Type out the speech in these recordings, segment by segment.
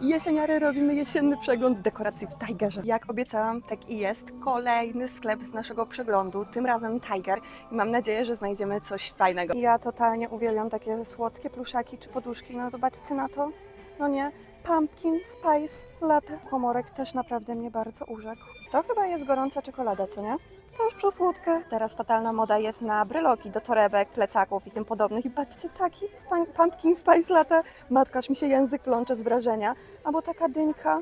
Jesieniary robimy jesienny przegląd dekoracji w Tigerze. Jak obiecałam, tak i jest. Kolejny sklep z naszego przeglądu, tym razem Tiger. I mam nadzieję, że znajdziemy coś fajnego. Ja totalnie uwielbiam takie słodkie pluszaki czy poduszki. No zobaczcie na to. No nie. Pumpkin Spice Latte. Komorek też naprawdę mnie bardzo urzekł. To chyba jest gorąca czekolada, co nie? Też przesłodka. Teraz totalna moda jest na bryloki do torebek, plecaków i tym podobnych. I patrzcie, taki pumpkin spice latte. Matka, aż mi się język plącze z wrażenia. Albo taka dynka.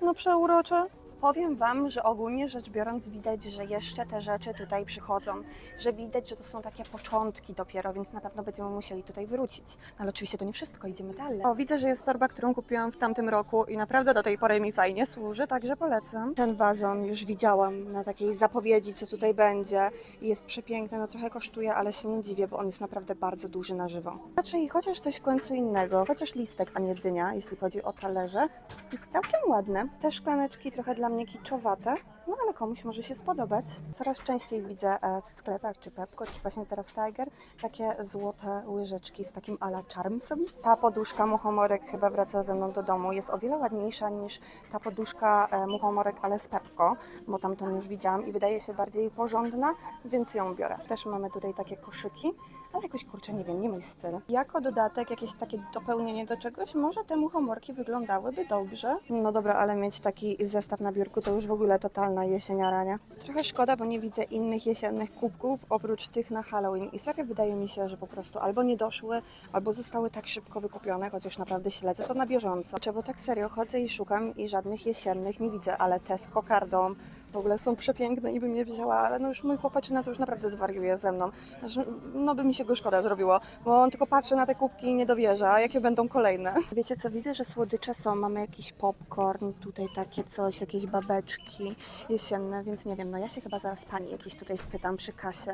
No przeurocza. Powiem Wam, że ogólnie rzecz biorąc widać, że jeszcze te rzeczy tutaj przychodzą. Że widać, że to są takie początki dopiero, więc na pewno będziemy musieli tutaj wrócić. No, ale oczywiście to nie wszystko, idziemy dalej. O, widzę, że jest torba, którą kupiłam w tamtym roku i naprawdę do tej pory mi fajnie służy, także polecam. Ten wazon już widziałam na takiej zapowiedzi, co tutaj będzie. I jest przepiękny, no trochę kosztuje, ale się nie dziwię, bo on jest naprawdę bardzo duży na żywo. Znaczy, chociaż coś w końcu innego, chociaż listek, a nie dynia, jeśli chodzi o talerze. Jest całkiem ładne. Te szklaneczki trochę dla mnie kiczowate, no ale komuś może się spodobać. Coraz częściej widzę e, w sklepach, czy Pepko, czy właśnie teraz Tiger, takie złote łyżeczki z takim ala charmsem. Ta poduszka muchomorek chyba wraca ze mną do domu. Jest o wiele ładniejsza niż ta poduszka e, muchomorek, ale z Pepko, bo tamtą już widziałam i wydaje się bardziej porządna, więc ją biorę. Też mamy tutaj takie koszyki. Ale jakoś kurczę, nie wiem, nie mój styl. Jako dodatek, jakieś takie dopełnienie do czegoś, może te muchomorki wyglądałyby dobrze. No dobra, ale mieć taki zestaw na biurku to już w ogóle totalna jesieniara, nie? Trochę szkoda, bo nie widzę innych jesiennych kubków oprócz tych na Halloween. I serio wydaje mi się, że po prostu albo nie doszły, albo zostały tak szybko wykupione, chociaż naprawdę śledzę to na bieżąco. Czy bo tak serio chodzę i szukam i żadnych jesiennych nie widzę, ale Tesco, Cardom, w ogóle są przepiękne i bym je wzięła, ale no już mój chłopaczyna to już naprawdę zwariuje ze mną. Aż, No by mi się go szkoda zrobiło, bo on tylko patrzy na te kubki i nie dowierza, jakie będą kolejne. Wiecie co, widzę, że słodycze są. Mamy jakiś popcorn, tutaj takie coś, jakieś babeczki jesienne, więc nie wiem, no ja się chyba zaraz pani jakiejś tutaj spytam przy kasie,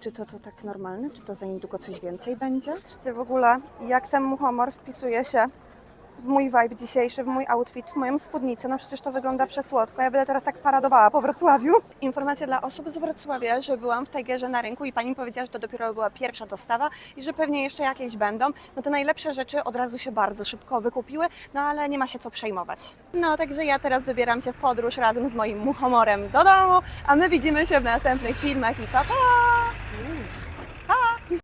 czy to, to tak normalne, czy to za niedługo coś więcej będzie? Czy w ogóle, jak ten muchomor wpisuje się w mój vibe dzisiejszy, w mój outfit, w moją spódnicę. No przecież to wygląda przesłodko. Ja będę teraz tak paradowała po Wrocławiu. Informacja dla osób z Wrocławia, że byłam w Tigerze na rynku i pani powiedziała, że to dopiero była pierwsza dostawa i że pewnie jeszcze jakieś będą. No to najlepsze rzeczy od razu się bardzo szybko wykupiły, no ale nie ma się co przejmować. No także ja teraz wybieram się w podróż razem z moim muchomorem do domu, a my widzimy się w następnych filmach i pa pa!